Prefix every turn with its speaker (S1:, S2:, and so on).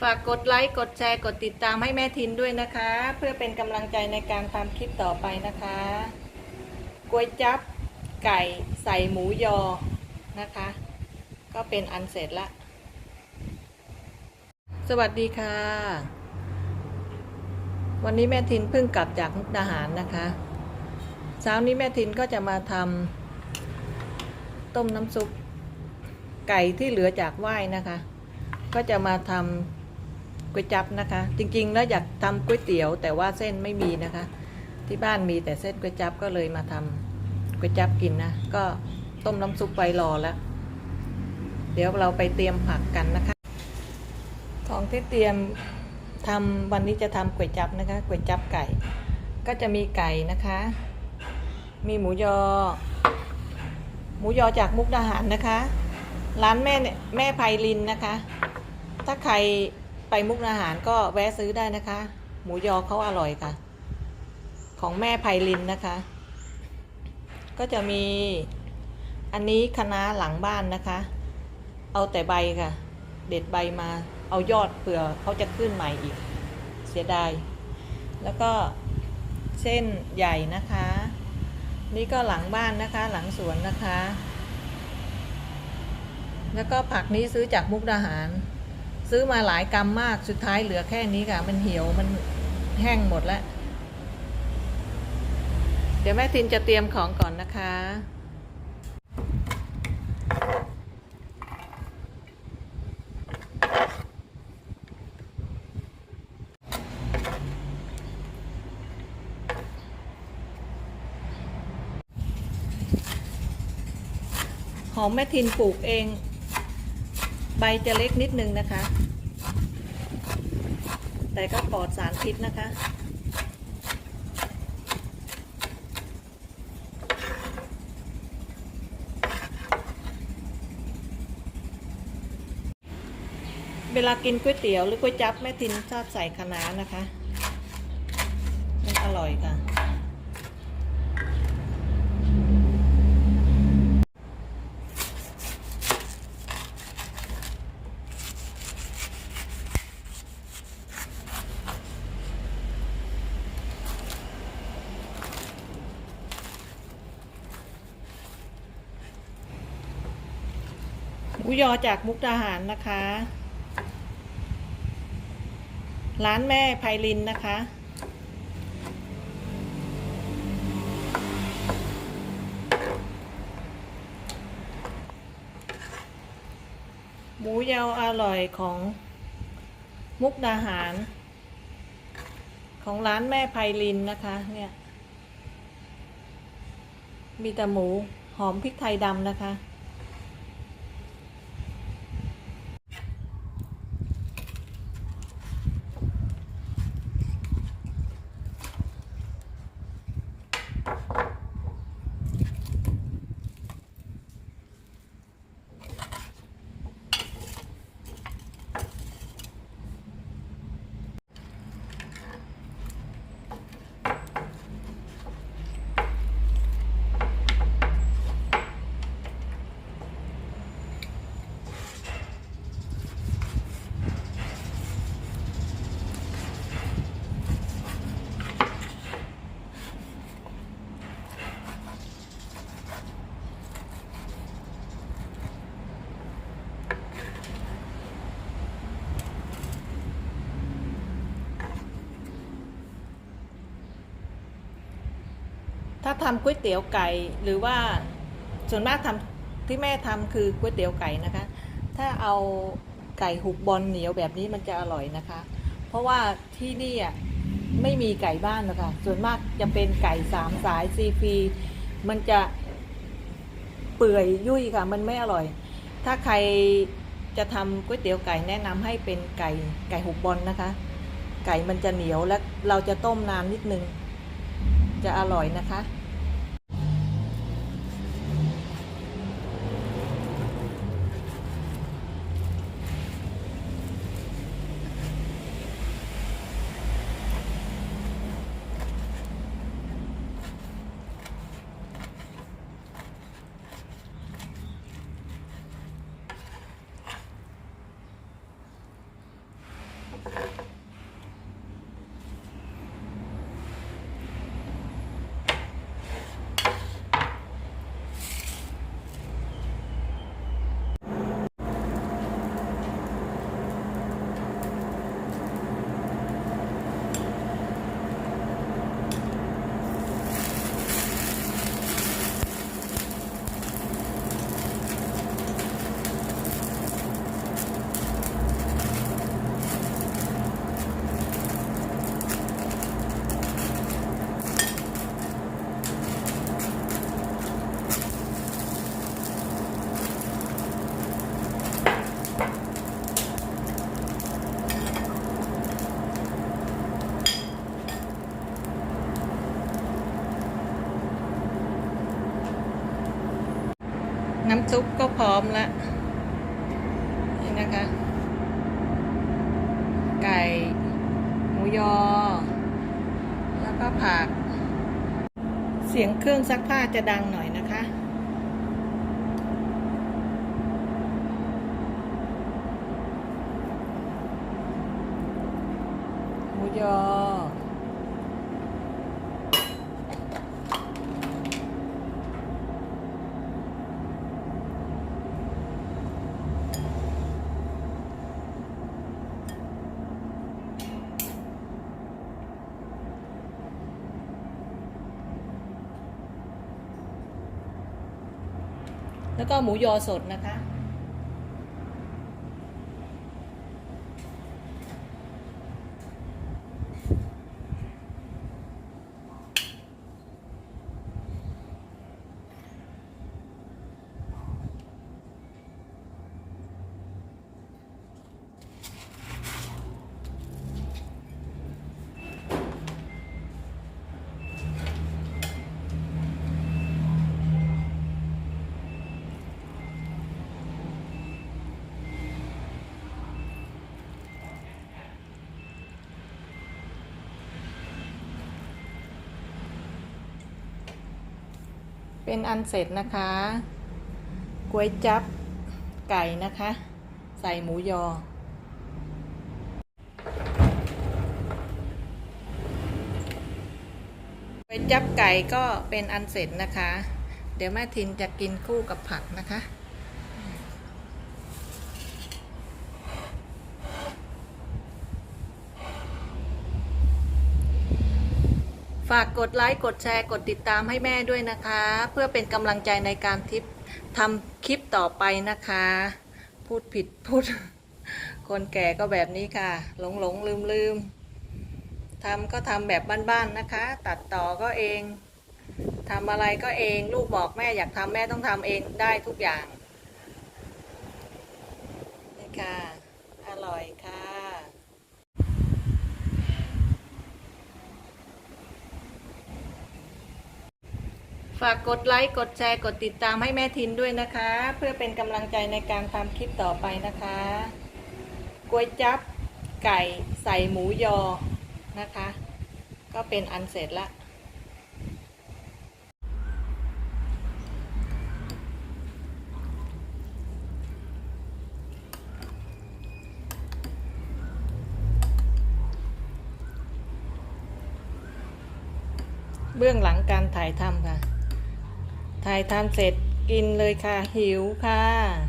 S1: ฝากกดไลค์กดแชร์กดติดตามให้แม่ทินด้วยนะคะ เพื่อเป็นกำลังใจในการทำคลิปต่อไปนะคะก๋วยจับไก่ใส่หมูยอนะคะ ก็เป็นอันเสร็จละ สวัสดีค่ะ วันนี้แม่ทินเพิ่งกลับจากมุกดาหารนะคะเช้านี้แม่ทินก็จะมาทำต้มน้ำซุปไก่ที่เหลือจากไหว้นะคะ ก็จะมาทำ วยจับนะคะ จริงๆ แล้วอยากทำก๋วยเตี๋ยว แต่ว่าเส้นไม่มีนะคะ ที่บ้านมีแต่เส้นก๋วยจับก็เลยมาทำก๋วยจับกินนะ ก็ต้มน้ำซุปไว้รอแล้ว เดี๋ยวเราไปเตรียมผักกันนะคะ ของที่เตรียมทำวันนี้จะทำก๋วยจับนะคะก๋วยจับไก่ ก็จะมีไก่นะคะ มีหมูยอ หมูยอจากมุกดาหารนะคะ ร้านแม่แม่ไพลินนะคะ ถ้าใคร ไปมุกดาหารก็แวะซื้อได้นะคะ หมูยอเขาอร่อยค่ะ ของแม่ไพลินนะคะ ก็จะมีอันนี้คะน้าหลังบ้านนะคะ เอาแต่ใบค่ะ เด็ดใบมาเอายอดเผื่อเขาจะขึ้นใหม่อีก เสียดาย แล้วก็เส้นใหญ่นะคะ นี่ก็หลังบ้านนะคะ หลังสวนนะคะ แล้วก็ผักนี้ซื้อจากมุกดาหาร ซื้อมาหลายกรัมมากสุดท้ายเหลือแค่นี้ค่ะ มันเหี่ยวมันแห้งหมดแล้ว เดี๋ยวแม่ทินจะเตรียมของก่อนนะคะ หอมแม่ทินปลูกเอง ใบจะเล็กนิดนึงนะคะ แต่ก็ปลอดสารพิษนะคะ เวลากินก๋วยเตี๋ยวหรือก๋วยจั๊บแม่ทินชอบใส่คะน้านะคะ มันอร่อยค่ะ มูยอจากมุกดาหารนะคะ ร้านแม่ไพลินนะคะ หมูยออร่อยของมุกดาหาร ของร้านแม่ไพลินนะคะ เนี่ย มีแต่หมูหอมพริกไทยดำนะคะ ถ้าทำก๋วยเตี๋ยวไก่หรือว่าส่วนมากทำที่แม่ทำคือก๋วยเตี๋ยวไก่นะคะ ถ้าเอาไก่หุบบอลเหนียวแบบนี้มันจะอร่อยนะคะ เพราะว่าที่นี่อะไม่มีไก่บ้านนะคะส่วนมากจะเป็นไก่สามสายซีฟีมันจะเปื่อยยุ่ยค่ะ มันไม่อร่อย ถ้าใครจะทำก๋วยเตี๋ยวไก่แนะนำให้เป็นไก่ไก่หุบบอลนะคะ ไก่มันจะเหนียวและเราจะต้มนานนิดนึง จะอร่อยนะคะ ก น้ำซุปก็พร้อมล้วนี่นะคะ ไก่ หมูยอ แล้วก็ผัก เสียงเครื่องซักผ้าจะดังหน่อยนะคะหมูยอ แล้วก็หมูยอสดนะคะ เป็นอันเสร็จนะคะก๋วยจับไก่นะคะ ใส่หมูยอ ก๋วยจับไก่ก็เป็นอันเสร็จนะคะ เดี๋ยวแม่ทินจะกินคู่กับผักนะคะ ฝากกดไลค์กดแชร์กดติดตามให้แม่ด้วยนะคะ เพื่อเป็นกำลังใจในการทิปทำคลิปต่อไปนะคะ พูดผิดพูด คนแก่ก็แบบนี้ค่ะ หลงหลงลืมลืมทำก็ทำแบบบ้านๆนะคะ ตัดต่อก็เองทำอะไรก็เองลูกบอกแม่อยากทำแม่ต้องทำเองได้ทุกอย่างนี่ค่ะ อร่อยค่ะ ฝากกดไลค์กดแชร์กดติดตามให้แม่ทินด้วยนะคะ เพื่อเป็นกำลังใจในการทำคลิปต่อไปนะคะก๋วยจับไก่ใส่หมูยอนะคะ ก็เป็นอันเสร็จละเบื้องหลังการถ่ายทำค่ะ ถ่ายทำเสร็จกินเลยค่ะ หิวค่ะ